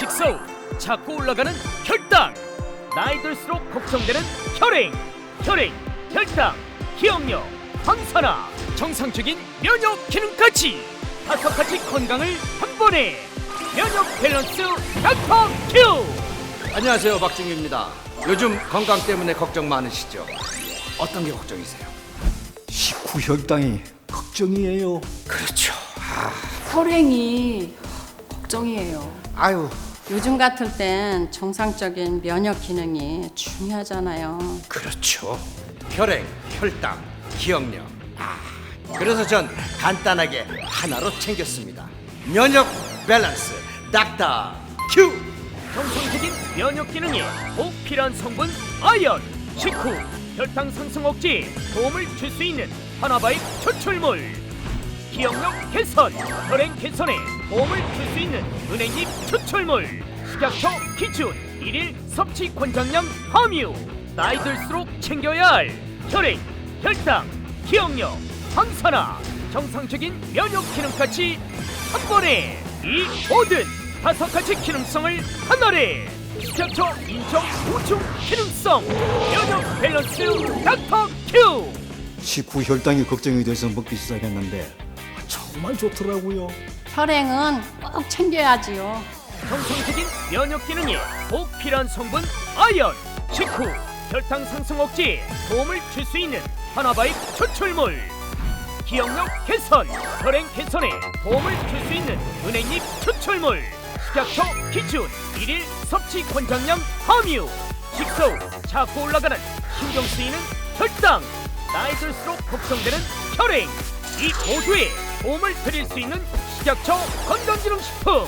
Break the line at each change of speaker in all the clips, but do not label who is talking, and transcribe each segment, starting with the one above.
식사 후 자꾸 올라가는 혈당 나이 들수록 걱정되는 혈행 혈행 혈당 기억력 항산화 정상적인 면역 기능까지 다섯 가지 건강을 한 번에 면역 밸런스 닥터 큐
안녕하세요 박중규입니다. 요즘 건강 때문에 걱정 많으시죠? 어떤 게 걱정이세요?
식후 혈당이 걱정이에요.
그렇죠.
혈행이 걱정이에요.
아유
요즘 같을 땐 정상적인 면역 기능이 중요하잖아요.
그렇죠. 혈행, 혈당, 기억력. 아, 그래서 전 간단하게 하나로 챙겼습니다. 면역 밸런스 닥터 큐.
정상적인 면역 기능에 꼭 필요한 성분 아연 식후 혈당 상승 억제에 도움을 줄 수 있는 하나바의 추출물 기억력 개선 혈행 개선에 도움을 줄 수 있는 은행잎 추출물 식약처 기준 일일 섭취 권장량 함유. 나이 들수록 챙겨야 할 혈행 혈당 기억력 항산화 정상적인 면역 기능까지 한 번에 이 모든 다섯 가지 기능성을 하나에. 식약처 인정 보충 기능성 면역 밸런스 닥터 큐.
식후 혈당이 걱정이 돼서 먹기 시작했는데 정말 좋더라고요.
혈행은 꼭 챙겨야지요.
정상적인 면역 기능에 꼭 필요한 성분 아연 식후 혈당 상승 억제에 도움을 줄 수 있는 하나바의 추출물. 기억력 개선 혈행 개선에 도움을 줄 수 있는 은행잎 추출물. 식약처 기준 일일 섭취 권장량 함유. 식사 후 자꾸 올라가는 신경 쓰이는 혈당. 나이 들수록 걱정되는 혈행. 이 모두에 도움을 드릴 수 있는 식약처 건강기능식품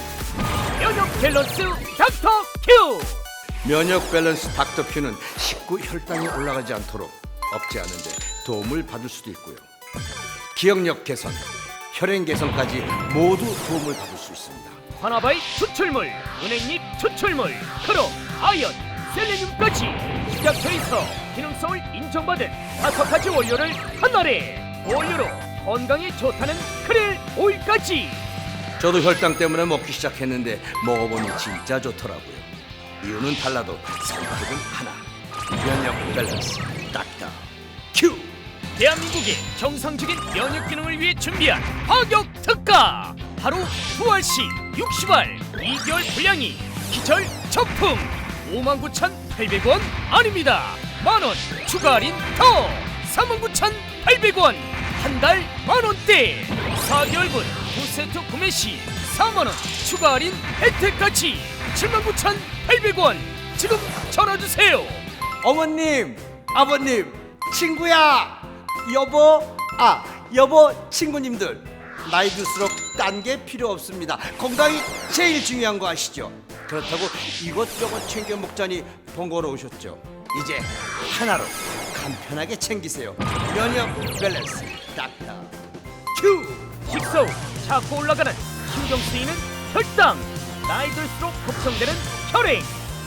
면역 밸런스 닥터 큐
면역 밸런스 닥터 큐는 식구 혈당이 올라가지 않도록 억제하는데 도움을 받을 수도 있고요. 기억력 개선, 혈행 개선까지 모두 도움을 받을 수 있습니다.
하나바의 추출물 은행잎 추출물 크롬 아연 셀레늄까지 식약처에서 기능성을 인정받은 다섯 가지 원료를 하나에 원료로 건강에 좋다는 크릴 오일까지.
저도 혈당 때문에 먹기 시작했는데 먹어보니 진짜 좋더라고요. 이유는 달라도 선택은 하나. 면역 밸런스 닥터 큐.
대한민국의 정상적인 면역 기능을 위해 준비한 파격 특가! 두 알씩 60알 2개월 분량이 기절 적품! 59,800원 아닙니다! 만원 추가 할인 더! 39,800원 한 달 만원대 4개월분 두 세트 구매 시 4만원 추가 할인 혜택까지 79,800원 지금 전화주세요
어머님, 아버님, 친구야, 여보, 아 여보 친구님들 나이 들수록 딴 게 필요 없습니다. 건강이 제일 중요한 거 아시죠? 그렇다고 이것저것 챙겨 먹자니 번거로우셨죠? 이제 하나로 간편하게 챙기세요. 면역 밸런스 닥터 큐.
후 자꾸 올라가는 신경 쓰이는 혈당! 나이 들수록 걱정되는 혈행!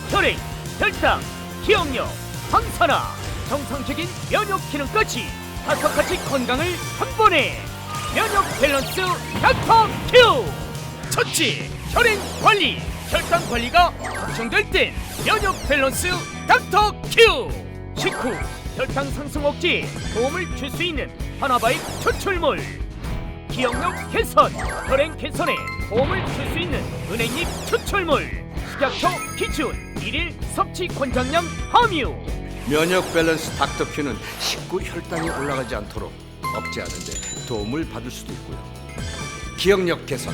혈행! 혈당! 기억력! 항산화! 정상적인 면역 기능까지 다섯 가지 건강을 한 번에! 면역 밸런스 닥터 큐! 첫째 혈행 관리! 혈당 관리가 걱정될 땐 면역 밸런스 닥터 큐! 식후 혈당 상승 억제에 도움을 줄 수 있는 하나바의 추출물 기억력 개선, 혈행 개선에 도움을 줄 수 있는 은행잎 추출물 식약처 기준 일일 섭취 권장량 함유
면역 밸런스 닥터 큐는 식구 혈당이 올라가지 않도록 억제하는데 도움을 받을 수도 있고요. 기억력 개선,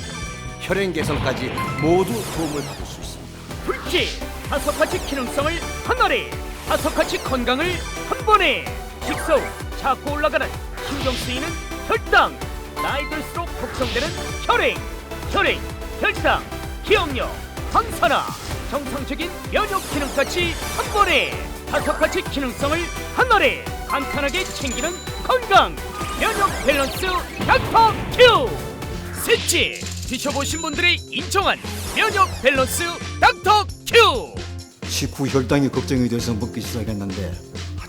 혈행 개선까지 모두 도움을 받을 수 있습니다.
둘째 다섯 가지 기능성을 하나에 다섯 가지 건강을 한 번에 후 자꾸 올라가는 신경 쓰이는 혈당 나이 들수록 걱정되는 혈행 혈행 혈당 기억력 항산화 정상적인 면역 기능까지 한 번에 다섯 가지 기능성을 하나에 간단하게 챙기는 건강 면역 밸런스 닥터 큐 셋째, 드셔보신 분들이 인정한 면역 밸런스 닥터 큐!
식후 혈당이 걱정이 돼서 먹기 시작했는데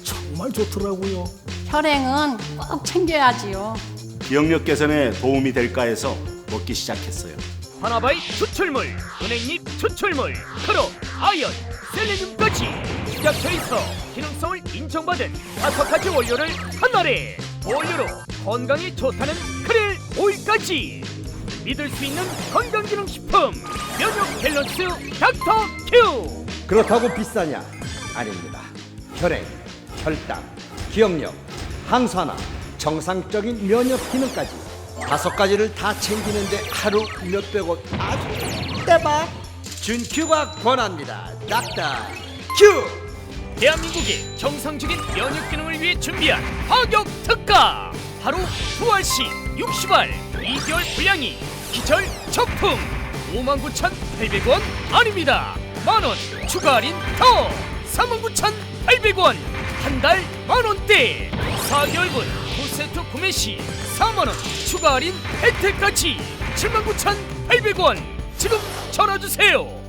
정말 좋더라고요.
혈행은 꼭 챙겨야지요.
기억력 개선에 도움이 될까 해서 먹기 시작했어요.
하나바이 추출물, 은행잎 추출물, 크로, 아연, 셀레늄까지 집약돼 있어 기능성을 인정받은 다섯 가지 원료를 한마리 원료로 건강에 좋다는 크릴 오일까지 믿을 수 있는 건강기능식품 면역 밸런스 닥터 큐
그렇다고 비싸냐? 아닙니다. 혈행, 혈당, 기억력, 항산화, 정상적인 면역 기능까지 다섯 가지를 다 챙기는데 하루 몇백 원 아주 대박! 준큐가 권합니다. 닥터 큐!
대한민국의 정상적인 면역 기능을 위해 준비한 파격 특가 하루 두 알씩 60알 2개월 분량이 기절 적품 59,800원 아닙니다 만원 추가 할인 더! 39,800원! 한 달 만원대! 4개월분 두세트 구매 시 4만원 추가 할인 혜택까지! 79,800원! 지금 전화주세요